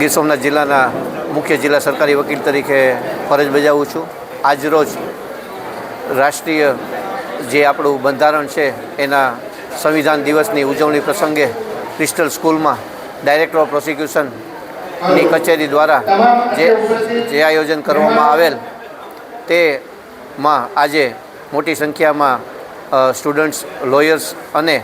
ગીર સોમનાથ જિલ્લાના મુખ્ય જિલ્લા સરકારી વકીલ તરીકે ફરજ બજાવું છું. આજરોજ રાષ્ટ્રીય જે આપણું બંધારણ છે, એના સંવિધાન દિવસની ઉજવણી પ્રસંગે ક્રિસ્ટલ સ્કૂલમાં ડાયરેક્ટર ઓફ પ્રોસિક્યુશનની કચેરી દ્વારા જે જે આયોજન કરવામાં આવેલ તેમાં આજે મોટી સંખ્યામાં સ્ટુડન્ટ્સ, લોયર્સ અને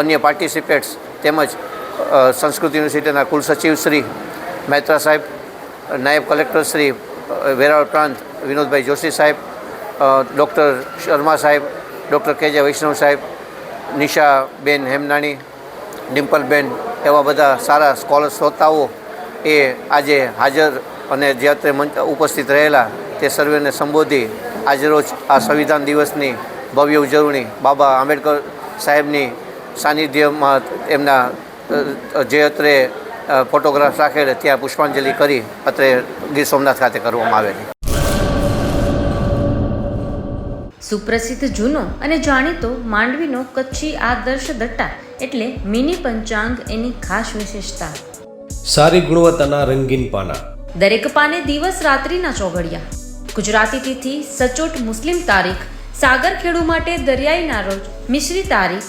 અન્ય પાર્ટિસિપેટ્સ તેમજ સંસ્કૃત યુનિવર્સિટીના કુલસચિવ શ્રી મહેત્રા સાહેબ, નાયબ કલેક્ટર શ્રી વેરાવળ પ્રાંત વિનોદભાઈ જોશી સાહેબ ડૉક્ટર શર્મા સાહેબ, ડૉક્ટર કે જે વૈષ્ણવ સાહેબ, નિશાબેન હેમનાણી, ડિમ્પલબેન એવા બધા સારા સ્કોલર શ્રોતાઓ એ આજે હાજર અને જે અત્રે મંચ ઉપસ્થિત રહેલા તે સર્વેને સંબોધી આજરોજ આ સંવિધાન દિવસની ભવ્ય ઉજવણી બાબા આંબેડકર સાહેબની સાનિધ્યમાં એમના જે અત્રે ફોટોગ્રાફ રાખેલ ત્યાં પુષ્પાંજલિ કરી અત્રે ગીર સોમનાથ ખાતે કરવામાં આવેલી. સુપ્રસિદ્ધ જૂનો અને જાણીતો માંડવીનો કચ્છી આદર્શ દટ્ટા એટલે મિની પંચાંગ એની ખાસ વિશેષતા. સારી ગુણવત્તાના રંગીન પાના. દરેક પાને દિવસ રાત્રિના ચોઘડિયા. ગુજરાતી તિથિ સચોટ મુસ્લિમ તારીખ સાગર ખેડુ માટે દરિયાઈના રોજ મિશ્રી તારીખ